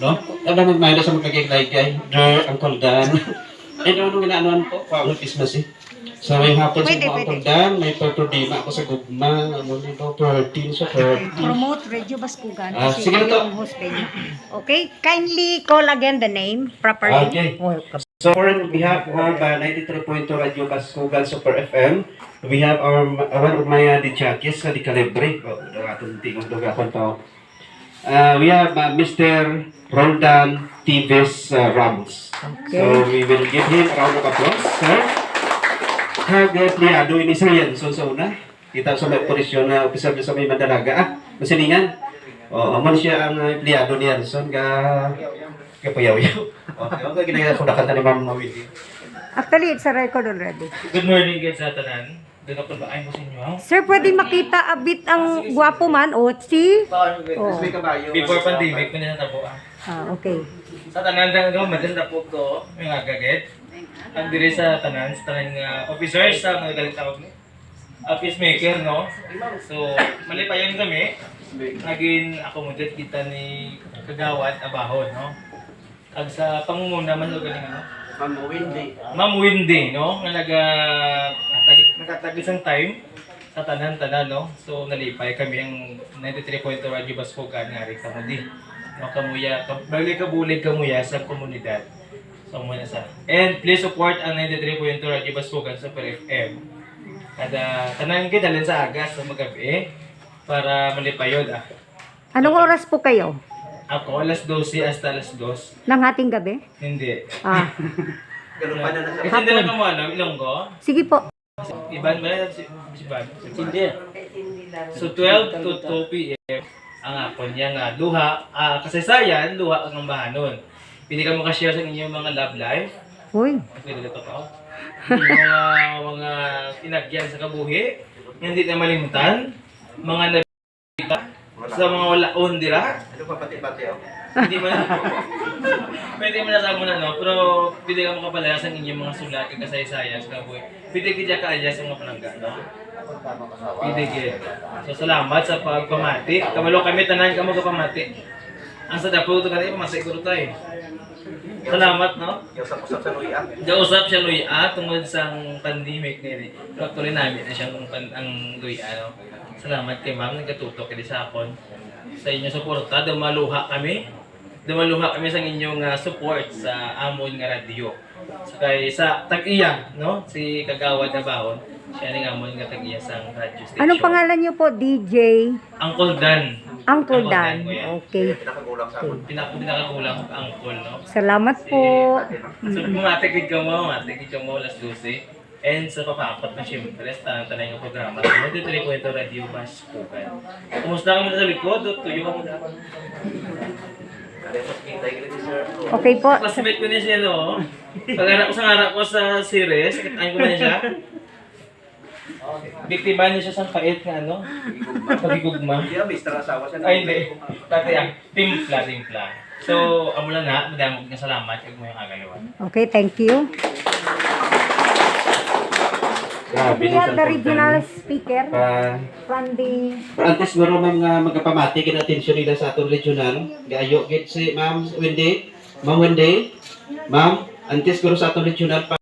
No? Alam mo, may sa kay Der, Uncle Dan. Eh, ano nung inaanuan po? Wow, Christmas eh. So, may hapon sa mga Uncle pwede. Dan, may pagprodima ako sa gugma, ano nito, 13 sa 30. promote Radio Baskugan Ah, kasi sige na kayo to. ang host. Okay? Kindly call again the name properly. Okay. So, for on behalf of uh, 93.2 Radio Baskugan Super FM, we have our one of my uh, Dichakis sa Di Calibre. Oh, dogatong tingog dogaton pa. Uh, we have uh, Mr. Roldan Tives uh, Ramos. So, we will give him a round of applause, sir. Kagapliado ini sayan, so sa una. Kita sa may operasyon na opisal sa may Mandalaga. Ah, masilingan. Oh, aman siya ang uh, empleyado ni Anson ka kapayaw-yaw. Okay, okay, ginagawa ko nakanta ni Ma'am Mawili. Actually, it's a record already. Good morning guys sa tanan. Ako ay mo sa inyo. Sir, pwede makita a bit ang gwapo man o si? Oh. Before pandemic, man na po ah. Ah, okay. Sa tanan gaw madan na po ko, may agagit. Ang diri sa tanan, sa tanan nga officers sa mga galit tawag ni. A peacemaker, no? So, malipayon kami. Naging accommodate kita ni Kagawad Abahon, no? Kag sa pangunguna man lo galing ano? Ma'am Mawili. Ma'am Windy, no? Nga naga nakatagis ang time sa tanan-tanan, no? So, nalipay kami ang 93.2 Radio Bascogan nga rin kamudi. No, kamuya, ka- bali kabulig kamuya sa komunidad. So, muna sa. And please support ang 93.2 Radio Bascogan sa Per FM. Kada tanan kayo dalhin sa agas sa magabi para malipayod ah. Anong oras po kayo? Ako, alas 12 hasta alas 2. Ng ating gabi? Hindi. Ah, Kasi hindi na kamo alam, Ilonggo. sige po. Iban ba si si Iban? Hindi. So 12 to 2 p.m. ang akon niya nga duha ah kasaysayan duha ang ambahanon. Pili ka mo ka-share sa inyong mga love life. Uy, Okay, dito pa. mga mga inagyan sa kabuhi. Hindi na malimutan. Mga nabita sa mga walaon dira. Ano pa pati-pati ako? Hindi man Pwede mo na sa muna no, pero pwede ka makapalayas ang inyong mga sulat kag kasaysayan sa kabuhi. Pwede kita ka sa mga panangga, no? Pwede gid. So salamat sa pagpamati. Kamalo kami tanan kamo ka pamati. Ang sa dapo to kanay pamati ko tay. Salamat no. Usap-usap sa luya. Gausap siya luya tungod sa pandemic ni Pero tuloy namin na siyang pan, ang luya no. Salamat kay ma'am nagkatutok kay sa akon. Sa inyo suporta, dumaluha kami. Dumaluha kami sa inyong uh, support sa Amon nga radio. So, kay sa tag-iya, no? Si Kagawad na Bahon. Siya ning Amon nga tag-iya sa radio station. anong pangalan niyo po? DJ Uncle Dan. Uncle Dan. Okay. Nakagulang sa akin. Pinak pinakakulang ang uncle, no? Salamat po. So, bumatikid ka mo, matikid ka mo alas 12. And sa papapat na siyempre, sa tanay ng programa, sa mga tuloy ko ito, Radio Bash Pukan. Kumusta ka muna sa likod? O, tuyo ka muna. Okay po. Classmate ko niya siya, no? Pag-arap ko sa harap ko sa series, kitain ko na siya. Biktima niya siya sa kait nga, ano? Pagigugma. Yeah, Mr. Asawa siya. Ay, hindi. Tati, ah, timpla, timpla. So, amo lang na, madamog na salamat kag mo yung agalawan. Okay, thank you. Grabe We have the regional speaker Pa, from the antes siguro ma'am nga magkapamati kin atensyon nila sa atong regional. Gayo gid si Ma'am Wendy. Ma'am Wendy. Ma'am, antes siguro sa atong regional pa